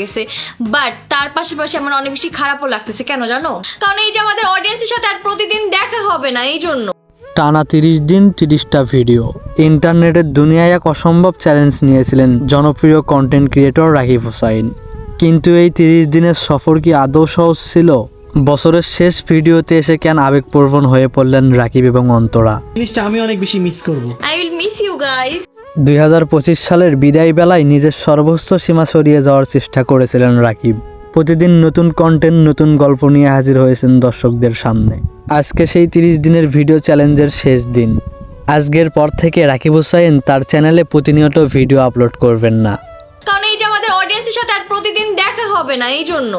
গেছে। বাট তার পাশাপাশি আমার অনেক বেশি খারাপও লাগতেছে কেন জানো? কারণ এই যে আমাদের অডিয়েন্সের সাথে আর প্রতিদিন দেখা হবে না এই জন্য। টানা তিরিশ দিন তিরিশটা ভিডিও ইন্টারনেটের দুনিয়ায় এক অসম্ভব চ্যালেঞ্জ নিয়েছিলেন জনপ্রিয় কন্টেন্ট ক্রিয়েটর রাকিব হোসাইন। কিন্তু এই তিরিশ দিনের সফর কি আদৌ সহজ ছিল? বছরের শেষ ভিডিওতে এসে কেন আবেগপ্রবণ হয়ে পড়লেন রাকিব এবং অন্তরা? জিনিসটা আমি অনেক বেশি মিস করব। I will miss you guys দুই হাজার পঁচিশ সালের বিদায় বেলায় নিজের সর্বোচ্চ সীমা সরিয়ে যাওয়ার চেষ্টা করেছিলেন রাকিব। প্রতিদিন নতুন কন্টেন্ট নতুন গল্প নিয়ে হাজির হয়েছেন দর্শকদের সামনে। আজকে সেই তিরিশ দিনের ভিডিও চ্যালেঞ্জের শেষ দিন। আজকের পর থেকে রাকিব হোসাইন তার চ্যানেলে প্রতিনিয়ত ভিডিও আপলোড করবেন না। কারণ এই যে আমাদের অডিয়েন্সের সাথে আর প্রতিদিন দেখা হবে না, এই জন্য।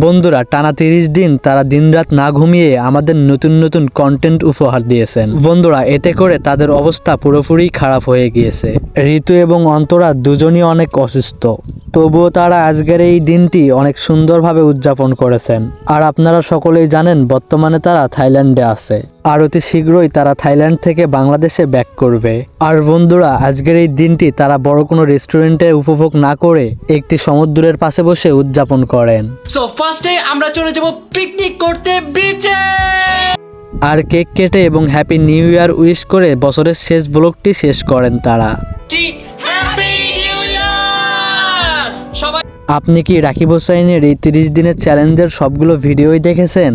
বন্ধুরা, টানা তিরিশ দিন তারা দিনরাত না ঘুমিয়ে আমাদের নতুন নতুন কন্টেন্ট উপহার দিয়েছেন। বন্ধুরা, এতে করে তাদের অবস্থা পুরোপুরি খারাপ হয়ে গিয়েছে। ঋতু এবং অন্তরা দুজনই অনেক অসুস্থ। তবুও তারা আজকের এই দিনটি অনেক সুন্দরভাবে উদযাপন করেছেন। আর আপনারা সকলেই জানেন বর্তমানে তারা থাইল্যান্ডে আছে। আর অতি শীঘ্রই তারা থাইল্যান্ড থেকে বাংলাদেশে ব্যাক করবে। আর বন্ধুরা আজকের এই দিনটি তারা বড় কোনো রেস্টুরেন্টে উপভোগ না করে একটি সমুদ্রের পাশে বসে উদযাপন করেন। সো ফার্স্টে আমরা চলে যাব পিকনিক করতে বিচে আর কেক কেটে এবং হ্যাপি নিউ ইয়ার উইশ করে বছরের শেষ ব্লগটি শেষ করেন তারা। সবাই আপনি কি রাকিব হোসাইনের এই তিরিশ দিনের চ্যালেঞ্জের সবগুলো ভিডিওই দেখেছেন?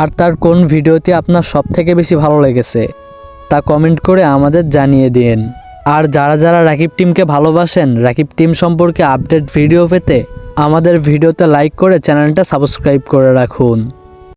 আর তার কোন ভিডিওটি আপনার সব থেকে বেশি ভালো লেগেছে? তা কমেন্ট করে আমাদের জানিয়ে দিন। আর যারা যারা রাকিব টিমকে ভালোবাসেন, রাকিব টিম সম্পর্কে আপডেট ভিডিও পেতে আমাদের ভিডিওতে লাইক করে চ্যানেলটা সাবস্ক্রাইব করে রাখুন।